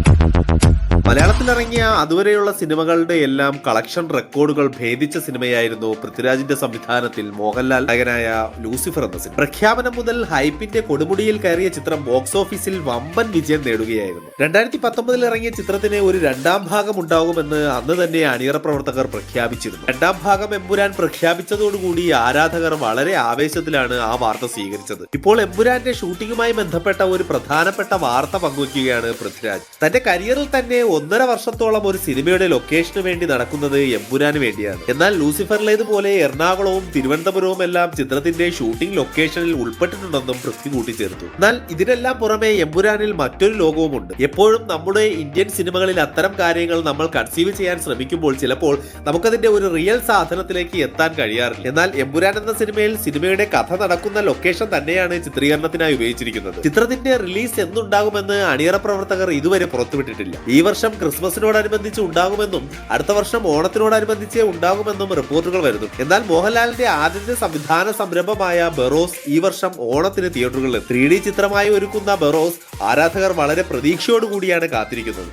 Thank you. ഇറങ്ങിയ അതുവരെയുള്ള സിനിമകളുടെ എല്ലാം കളക്ഷൻ റെക്കോർഡുകൾ ഭേദിച്ച സിനിമയായിരുന്നു പൃഥ്വിരാജിന്റെ സംവിധാനത്തിൽ മോഹൻലാൽ നായകനായ ലൂസിഫർ എന്ന സിനിമ. പ്രഖ്യാപനം മുതൽ ഹൈപ്പിന്റെ കൊടുമുടിയിൽ കയറിയ ചിത്രം ബോക്സ് ഓഫീസിൽ വമ്പൻ വിജയം നേടുകയായിരുന്നു. രണ്ടായിരത്തി പത്തൊമ്പതിൽ ഇറങ്ങിയ ചിത്രത്തിന് ഒരു രണ്ടാം ഭാഗം ഉണ്ടാകുമെന്ന് അന്ന് തന്നെ അണിയറ പ്രവർത്തകർ പ്രഖ്യാപിച്ചിരുന്നു. രണ്ടാം ഭാഗം എമ്പുരാൻ പ്രഖ്യാപിച്ചതോടുകൂടി ആരാധകർ വളരെ ആവേശത്തിലാണ് ആ വാർത്ത സ്വീകരിച്ചത്. ഇപ്പോൾ എമ്പുരാന്റെ ഷൂട്ടിങ്ങുമായി ബന്ധപ്പെട്ട ഒരു പ്രധാനപ്പെട്ട വാർത്ത പങ്കുവയ്ക്കുകയാണ് പൃഥ്വിരാജ്. തന്റെ കരിയറിൽ തന്നെ ഒന്നര വർഷത്തോളം ഒരു സിനിമയുടെ ലൊക്കേഷന് വേണ്ടി നടക്കുന്നത് എമ്പുരാന് വേണ്ടിയാണ്. എന്നാൽ ലൂസിഫറിലേതുപോലെ എറണാകുളവും തിരുവനന്തപുരവും എല്ലാം ചിത്രത്തിന്റെ ഷൂട്ടിംഗ് ലൊക്കേഷനിൽ ഉൾപ്പെട്ടിട്ടുണ്ടെന്നും പൃഥ്വി കൂട്ടിച്ചേർത്തു. എന്നാൽ ഇതിനെല്ലാം പുറമെ എമ്പുരാനിൽ മറ്റൊരു ലോകവുമുണ്ട്. എപ്പോഴും നമ്മുടെ ഇന്ത്യൻ സിനിമകളിൽ അത്തരം കാര്യങ്ങൾ നമ്മൾ കൺസീവ് ചെയ്യാൻ ശ്രമിക്കുമ്പോൾ ചിലപ്പോൾ നമുക്കതിന്റെ ഒരു റിയൽ സാധനത്തിലേക്ക് എത്താൻ കഴിയാറില്ല. എന്നാൽ എമ്പുരാൻ എന്ന സിനിമയിൽ സിനിമയുടെ കഥ നടക്കുന്ന ലൊക്കേഷൻ തന്നെയാണ് ചിത്രീകരണത്തിനായി ഉപയോഗിച്ചിരിക്കുന്നത്. ചിത്രത്തിന്റെ റിലീസ് എന്നുണ്ടാകുമെന്ന് അണിയറ പ്രവർത്തകർ ഇതുവരെ പുറത്തുവിട്ടിട്ടില്ല. ഈ വർഷം ക്രിസ്മസിനോടനുബന്ധിച്ച് ഉണ്ടാകുമെന്നും അടുത്ത വർഷം ഓണത്തിനോടനുബന്ധിച്ച് ഉണ്ടാകുമെന്നും റിപ്പോർട്ടുകൾ വരുന്നു. എന്നാൽ മോഹൻലാലിന്റെ ആദ്യത്തെ സംവിധാന സംരംഭമായ ബെറോസ് ഈ വർഷം ഓണത്തിന് തിയേറ്ററുകളിൽ ത്രീ ഡി ചിത്രമായി ഒരുക്കുന്ന ബെറോസ് ആരാധകർ വളരെ പ്രതീക്ഷയോടുകൂടിയാണ് കാത്തിരിക്കുന്നത്.